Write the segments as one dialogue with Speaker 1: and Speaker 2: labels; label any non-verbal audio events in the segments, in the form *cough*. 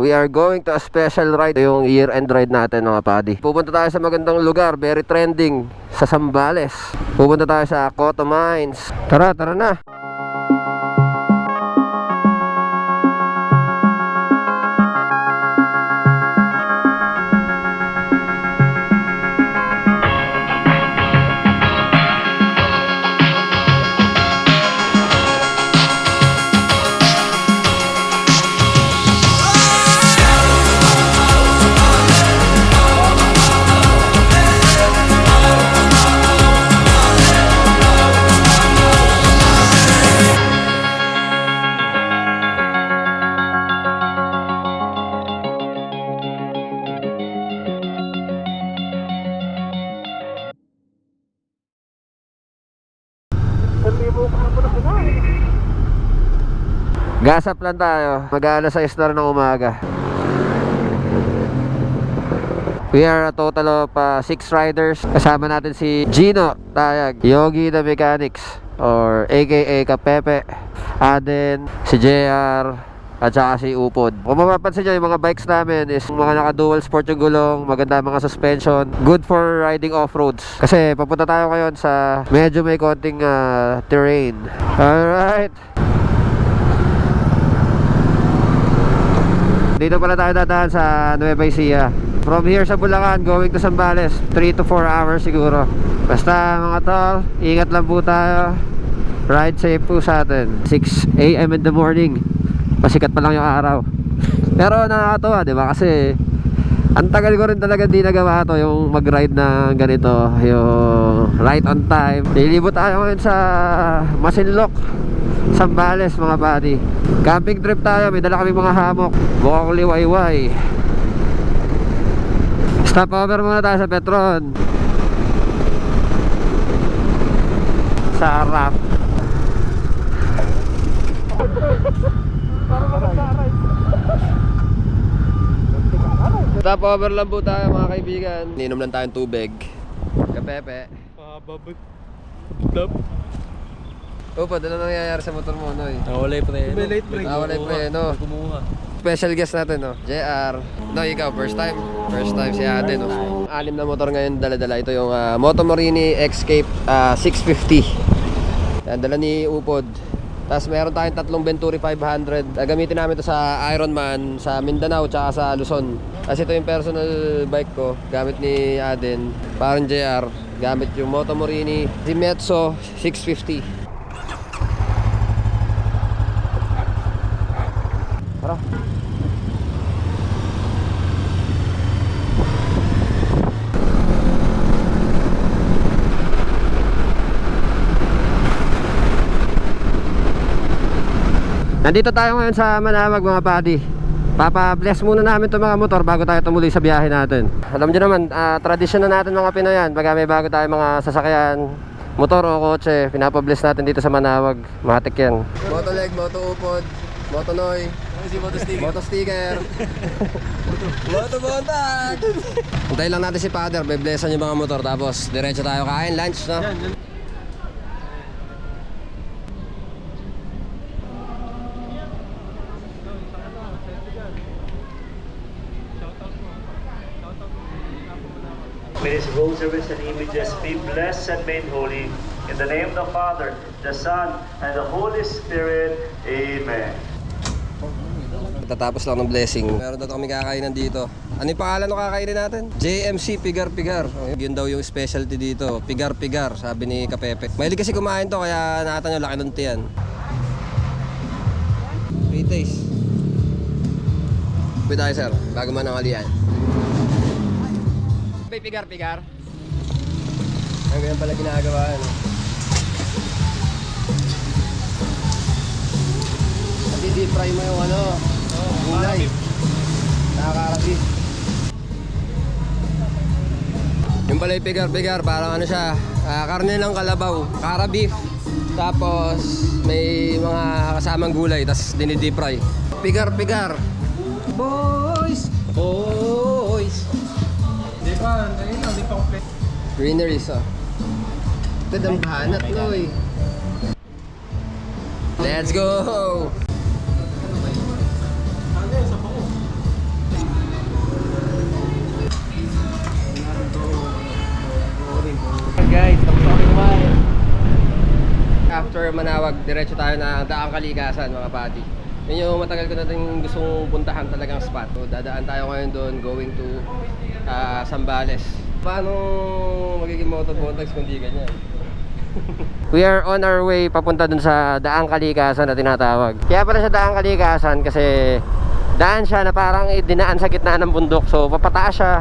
Speaker 1: We are going to a special ride, yung year-end ride natin mga padi. Pupunta tayo sa magandang lugar, very trending, sa Sambales. Pupunta tayo sa Coto Mines. Tara, tara na. Gasap lang tayo. Mag-aalas 6 na ng umaga. We are a total of 6 riders. Kasama natin si Gino Tayag, Yogi the Mechanics, or aka Kapepe, Aden, si JR, at saka si Upod. Kung mapapansin nyo, yung mga bikes namin is mga naka-dual sport yung gulong, maganda mga suspension, good for riding off-roads. Kasi papunta tayo ngayon sa medyo may konting ah, terrain. Alright. Dito pala tayo dadaan sa Nueva Ecija. From here sa Bulacan, going to Zambales, 3 to 4 hours siguro. Basta mga tol, ingat lang po tayo. Ride safe po sa atin. 6 a.m. in the morning. Pasikat pa lang yung araw. *laughs* Pero nakakatawa, di ba? Kasi ang tagal ko rin talaga di nagawa to yung mag-ride na ganito yung right on time nilibot tayo ngayon sa Masinloc Sambales mga buddy camping trip tayo may dala kami mga hammock bukang liwayway stop over muna tayo sa Petron sarap Stop over lang po tayo mga kaibigan. Ninom lang tayong tubig. Kapepe.
Speaker 2: Pababot. Dap.
Speaker 1: Opo, ano nangyayari sa motor mo, Noy?
Speaker 2: Nawala yung preno.
Speaker 3: May late break.
Speaker 1: Nawala yung preno.
Speaker 2: Kumuha.
Speaker 1: Special guest natin, no? JR. No, ikaw, first time? First time si ate, no? Anim na motor ngayon dala-dala. Ito yung ah, Moto Morini Escape ah, 650. Yan, dala ni Upod. Tapos meron tayong tatlong Venturi 500. Gagamitin namin to sa Ironman, sa Mindanao, tsaka sa Luzon. Kasi ito yung personal bike ko, gamit ni Aden. Parang JR, gamit yung Moto Morini Zimetso 650. Nandito tayo ngayon sa Manamag mga buddy. Papa-bless muna namin itong mga motor bago tayo tumuloy sa biyahe natin. Alam nyo naman, ah, tradisyon na natin mga Pinoyan. Pag may bago tayo mga sasakyan, motor o kotse, pinapa-bless natin dito sa Manawag. Matik yan. Motoleg, moto upod, moto noy,
Speaker 2: Si Moto Stick.
Speaker 1: moto sticker. *laughs* moto bontag! Hintayin lang natin si Father, be-blessan yung mga motor. Tapos, diretso tayo kain, lunch, no?
Speaker 3: May His rosaries and images be blessed and made holy. In the name of the Father, the Son, and the Holy Spirit. Amen.
Speaker 1: Tatapos lang ng blessing. Meron daw kami kakainan dito. Ano yung pangalan ng kakainin natin? JMC Pigar Pigar. Yun daw yung specialty dito. Pigar Pigar, sabi ni Kapepe. Mahilig kasi kumain to, kaya nakita nyo laki ng tiyan. Free taste. Pwede tayo sir, bago man ang alian. May Pigar Pigar. Ang ganyan pala ginagawa. Ano? Nadi-deep fry mo yung ano, gulay. Nakaka-beef. Yung pala yung pigar-pigar, parang ano siya, ah, karne ng kalabaw, kara beef. Tapos may mga kasamang gulay, tapos dinideep fry. Pigar-pigar. Boys! Boys!
Speaker 2: Pan, ayun lang, di pang plate.
Speaker 1: Greenery sa. Ah. Ganda ang bahanat, Loy. Let's go! guys, tapos ako. After manawag, diretso tayo na daang kalikasan mga pati. Yun yung matagal ko natin gustong puntahan talagang spot. So, dadaan tayo ngayon doon going to ah, Sambales. Paano magiging motovlogs kung di ganyan? *laughs* We are on our way papunta dun sa Daang Kalikasan na tinatawag. Kaya pala sa Daang Kalikasan kasi daan siya na parang dinaan sa gitna ng bundok. So papataas siya.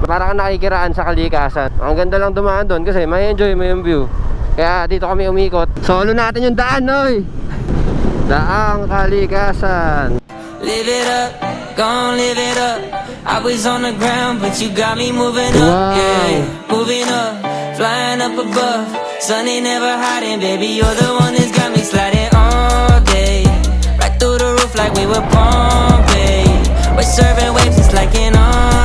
Speaker 1: Parang nakikiraan sa kalikasan. Ang ganda lang dumaan doon kasi may enjoy mo yung view. Kaya dito kami umikot. Solo natin yung daan, oy! Daang Kalikasan.
Speaker 4: Live it up, gon' live it up. I was on the ground, but you got me moving up.
Speaker 1: Wow.
Speaker 4: Yeah, moving up, flying up above. Sun ain't never hiding, baby. You're the one that's got me sliding all day. Right through the roof like we were Bombay. We're serving waves, it's like an entree.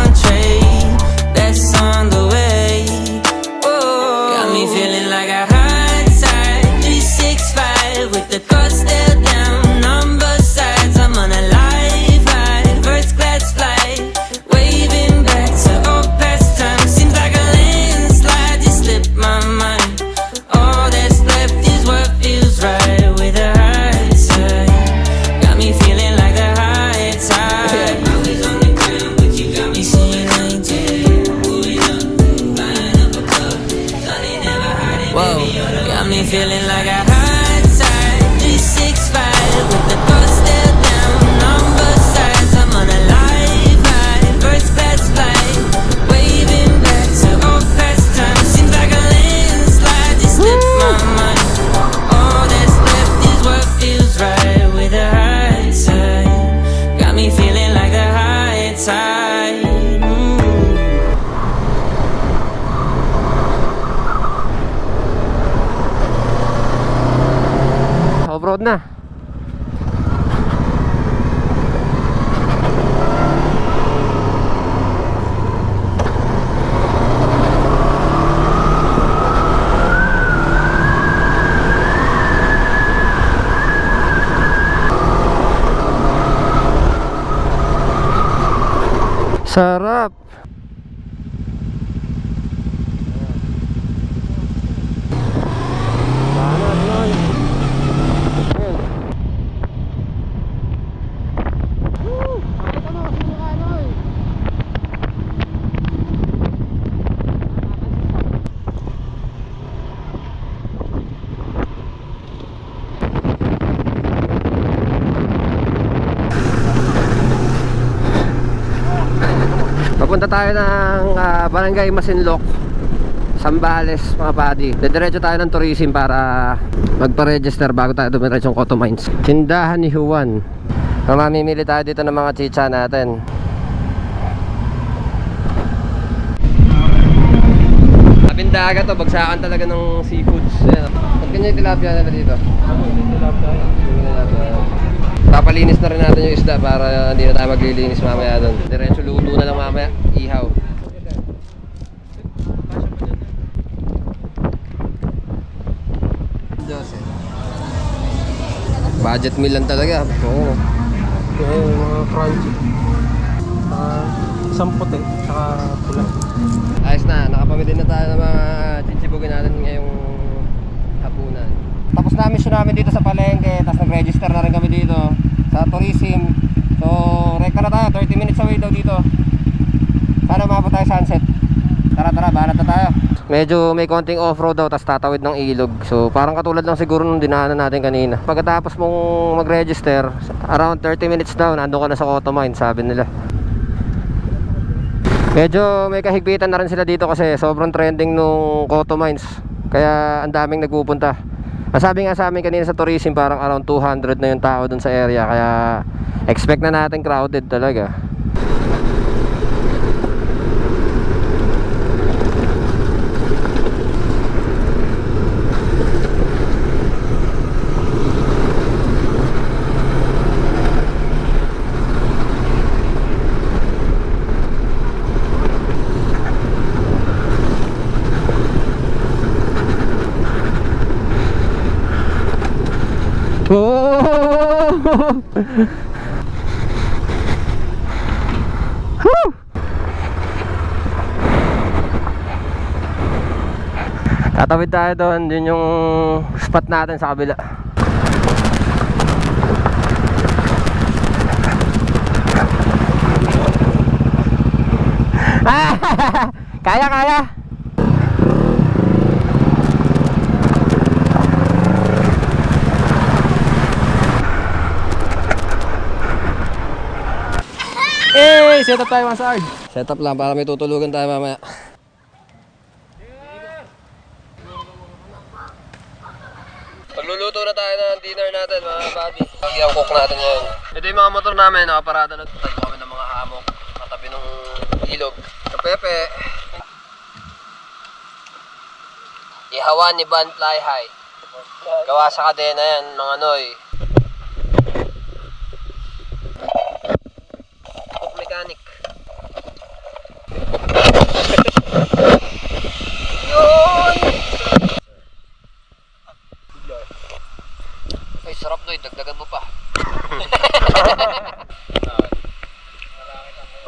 Speaker 4: Feeling like a
Speaker 1: Off-road na. Sarap. Banat, Noy. Ayun. Woo! Bakit ano? Sino ka, Noy? Papunta tayo ng ah, Barangay Masinloc Sambales mga buddy Dediretso tayo ng tourism para magpa-register bago tayo dumiretso ng Cotto Mines Tindahan ni Juan Kung mamimili tayo dito ng mga chicha natin Labing dagat to, bagsakan talaga ng seafoods. Ba't ganyan yung tilapia nila dito? Yung tilapia. Papalinis na rin natin yung isda para hindi na tayo maglilinis mamaya doon. Diretso luto na lang mamaya, ihaw. Budget meal lang talaga. Oo.
Speaker 2: Oo, mga crunchy. Ah, isang puti, tsaka pula.
Speaker 1: Ayos na, nakapamili na tayo ng mga chichibugin natin ngayong hapunan. Tapos na mission namin dito sa palengke, tapos nag-register na rin kami dito sa tourism. So, rekta na tayo, 30 minutes away daw dito. Sana mabot tayo sunset. Tara tara, bahanat na tayo. Medyo may konting off-road daw, tapos tatawid ng ilog. So, parang katulad lang siguro nung dinaanan natin kanina. Pagkatapos mong mag-register, around 30 minutes daw, nandun ka na sa Cotto Mine, sabi nila. Medyo may kahigpitan na rin sila dito kasi sobrang trending nung Cotto Mines. Kaya ang daming nagpupunta. Ang sabi nga sa amin kanina sa tourism parang around 200 na yung tao dun sa area kaya expect na natin crowded talaga. Woo! Tatawid tayo doon, yun yung spot natin sa kabila. *laughs* Kaya kaya.
Speaker 2: Eh, set up tayo mga sard.
Speaker 1: Setup lang para may tutulugan tayo mamaya. Pagluluto na tayo ng dinner natin mga buddy. Lagi ang cook natin ngayon. Ito yung mga motor namin, nakaparada na tayo kami ng mga hamok. Katabi ng ilog. Kapepe. Ihawan ni Van Fly High. Gawa sa kadena yan, mga noy. Yun! Ay, sarap doy. Dagdagan mo pa.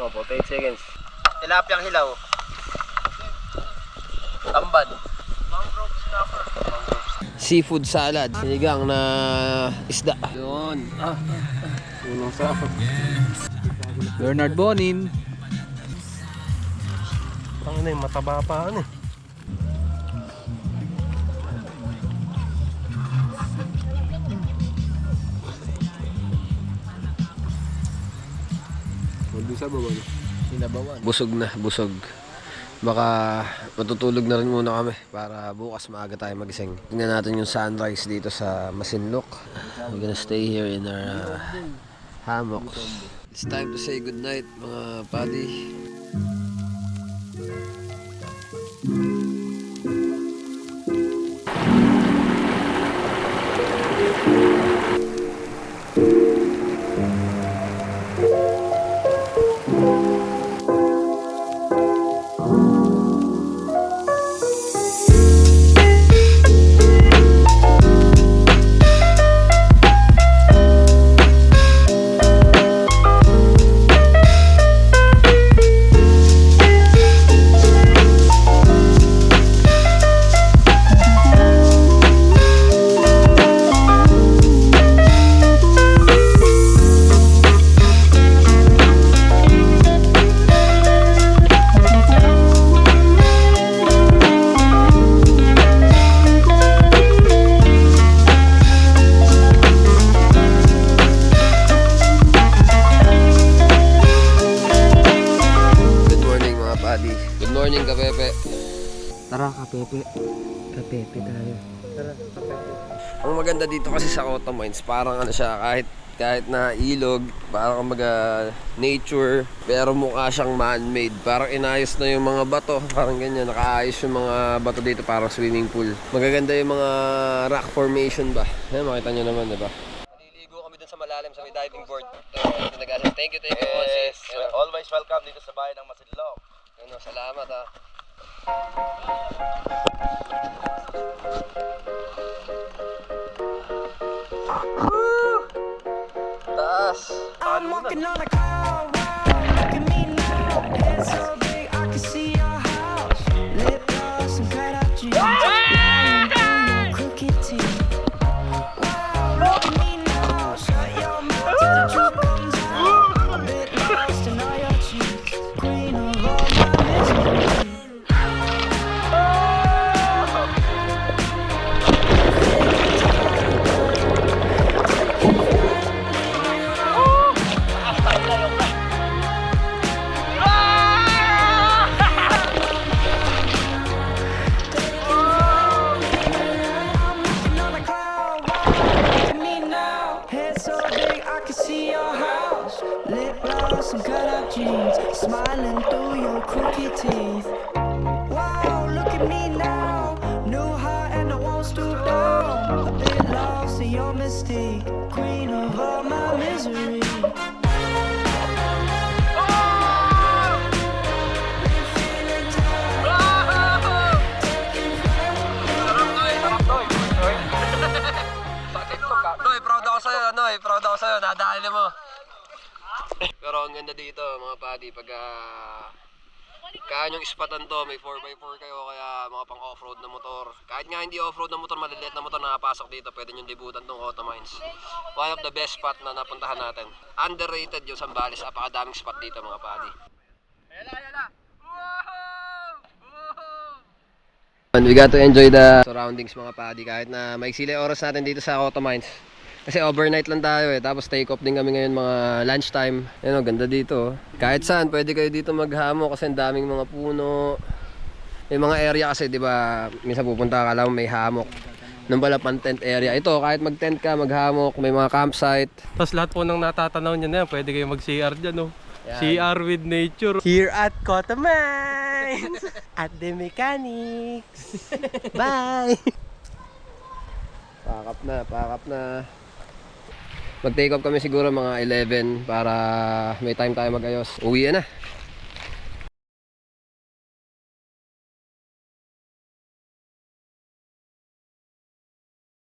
Speaker 1: *laughs* oh, 48 seconds. Tilapiyang hilaw. Tamban. Seafood salad. Sinigang na isda. Yun. Ah.
Speaker 2: Unang sa Bernard Bonin. Ina yung mataba pa ano eh.
Speaker 1: Busog na, busog. Baka matutulog na rin muna kami para bukas maaga tayo magising. Tingnan natin yung sunrise dito sa Masinloc. We're gonna stay here in our uh, hammocks. It's time to say goodnight mga buddy. Ang maganda dito kasi sa Cotton Mines, parang ano siya, kahit kahit na ilog, parang kumbaga nature, pero mukha siyang man-made. Parang inayos na yung mga bato, parang ganyan, nakaayos yung mga bato dito, parang swimming pool. Magaganda yung mga rock formation ba? Ayan, makita nyo naman, di ba? Naliligo kami dun sa malalim sa may diving board. Thank you, thank you, yes.
Speaker 5: Always welcome dito sa bahay ng Masinloc.
Speaker 1: Ano, salamat ha.
Speaker 6: I'm walking on a cloud. Look at me now. Head so
Speaker 1: proud ako sa'yo. Nadali mo. Pero ang ganda dito, mga buddy, pag uh, kaya yung ispatan to, may 4x4 kayo, kaya mga pang off-road na motor. Kahit nga hindi off-road na motor, maliliit na motor nakapasok dito, pwede nyo libutan tong Auto Mines. One of the best spot na napuntahan natin. Underrated yung Sambales, apakadaming spot dito mga buddy. Ayala, ayala! And we got to enjoy the surroundings mga padi kahit na maiksili oras natin dito sa Auto Mines. Kasi overnight lang tayo eh. Tapos take off din kami ngayon mga lunchtime. Yan o, ganda dito. oh. Kahit saan, pwede kayo dito maghamo kasi ang daming mga puno. May mga area kasi, di ba, minsan pupunta ka lang, may hamok. Nung pala pang tent area. Ito, kahit mag-tent ka, maghamok, may mga campsite.
Speaker 7: Tapos lahat po ng natatanaw niya na yan, pwede kayo mag-CR dyan, no?
Speaker 1: Yan.
Speaker 7: CR with nature.
Speaker 8: Here at Cotamines *laughs* at the mechanics. *laughs* Bye.
Speaker 1: Pakap na, pakap na. Mag-take off kami siguro mga 11 para may time tayo mag-ayos. Uwi na.